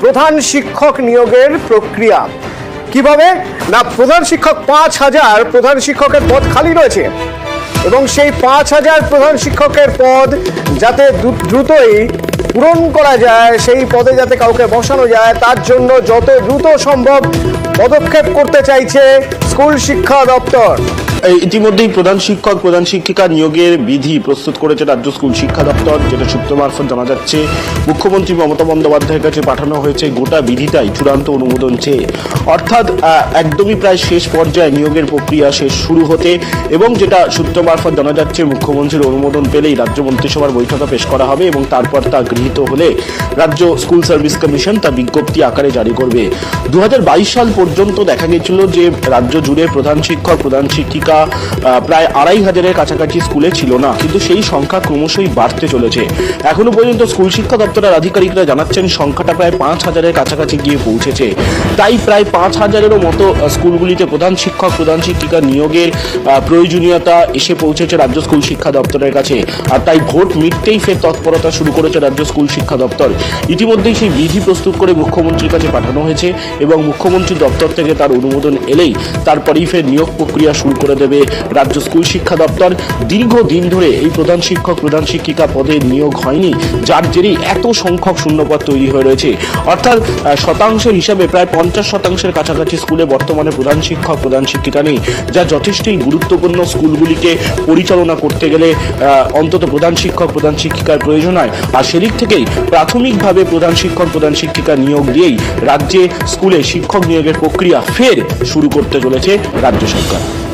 প্রধান শিক্ষক নিয়োগের প্রক্রিয়া। কীভাবে? না, প্রধান শিক্ষক পাঁচ হাজার প্রধান শিক্ষকের পদ খালি রয়েছে। এবং সেই পাঁচ হাজার প্রধান শিক্ষকের পদ যাতে দ্রুতই পূরণ করা যায়, সেই পদে যাতে কাউকে বসানো যায়, তার জন্য যত দ্রুত সম্ভব পদক্ষেপ করতে চাইছে স্কুল শিক্ষা দপ্তর। ইতিমধ্যেই প্রধান শিক্ষক, প্রধান শিক্ষিকা নিয়োগের বিধি প্রস্তুত করেছে রাজ্য স্কুল শিক্ষা দপ্তর, যেটা সূত্র মারফত জানা যাচ্ছে। মুখ্যমন্ত্রী মমতা বন্দ্যোপাধ্যায়ের কাছে পাঠানো হয়েছে গোটা বিধিটাই, চূড়ান্ত অনুমোদন চেয়ে। অর্থাৎ একদমই প্রায় শেষ পর্যায়ে নিয়োগের প্রক্রিয়া শেষ শুরু হতে এবং যেটা সূত্র মারফত জানা যাচ্ছে, মুখ্যমন্ত্রীর অনুমোদন পেলেই রাজ্য মন্ত্রিসভার বৈঠকে পেশ করা হবে এবং তারপর তা গৃহীত হলে রাজ্য স্কুল সার্ভিস কমিশন তা বিজ্ঞপ্তি আকারে জারি করবে। দু হাজার বাইশ সাল পর্যন্ত দেখা গেছিল যে রাজ্য জুড়ে প্রধান শিক্ষক, প্রধান শিক্ষিকা আহ, প্রায় আড়াই হাজারের কাছাকাছি স্কুলে ছিল না কিন্তু সেই সংখ্যা ক্রমশই বাড়তে চলেছে। এখনও পর্যন্ত স্কুল শিক্ষা দপ্তরের আধিকারিকরা জানাচ্ছেন সংখ্যাটা প্রায় পাঁচ হাজারের কাছাকাছি গিয়ে পৌঁছেছে। তাই প্রায় পাঁচ হাজারেরও মতো স্কুলগুলিতে প্রধান শিক্ষক প্রধান শিক্ষিকা নিয়োগের প্রয়োজনীয়তা এসে পৌঁছেছে রাজ্য স্কুল শিক্ষা দপ্তরের কাছে। আর তাই ভোট মিটতেই ফের তৎপরতা শুরু করেছে রাজ্য স্কুল শিক্ষা দপ্তর। ইতিমধ্যেই সেই বিধি প্রস্তুত করে মুখ্যমন্ত্রীর কাছে পাঠানো হয়েছে এবং মুখ্যমন্ত্রীর দপ্তর থেকে তার অনুমোদন এলেই তারপরেই ফের নিয়োগ প্রক্রিয়া শুরু করে দেবে রাজ্য স্কুল শিক্ষা দপ্তর। দীর্ঘদিন ধরে এই প্রধান শিক্ষক প্রধান শিক্ষিকা পদে নিয়োগ হয়নি যার জেরেই এত সংখ্যক শূন্যপদ তৈরি হয়ে রয়েছে। অর্থাৎ আহ, শতাংশের হিসাবে প্রায় পঞ্চাশ শতাংশের কাছাকাছি স্কুলে বর্তমানে প্রধান শিক্ষক প্রধান শিক্ষিকা নেই যা যথেষ্টই গুরুত্বপূর্ণ স্কুলগুলিকে পরিচালনা করতে গেলে অন্তত প্রধান শিক্ষক প্রধান শিক্ষিকার প্রয়োজন হয়। আর সেদিক থেকেই প্রাথমিকভাবে প্রধান শিক্ষক প্রধান শিক্ষিকা নিয়োগ দিয়েই রাজ্যে স্কুলে শিক্ষক নিয়োগের প্রক্রিয়া ফের শুরু করতে চলেছে রাজ্য সরকার।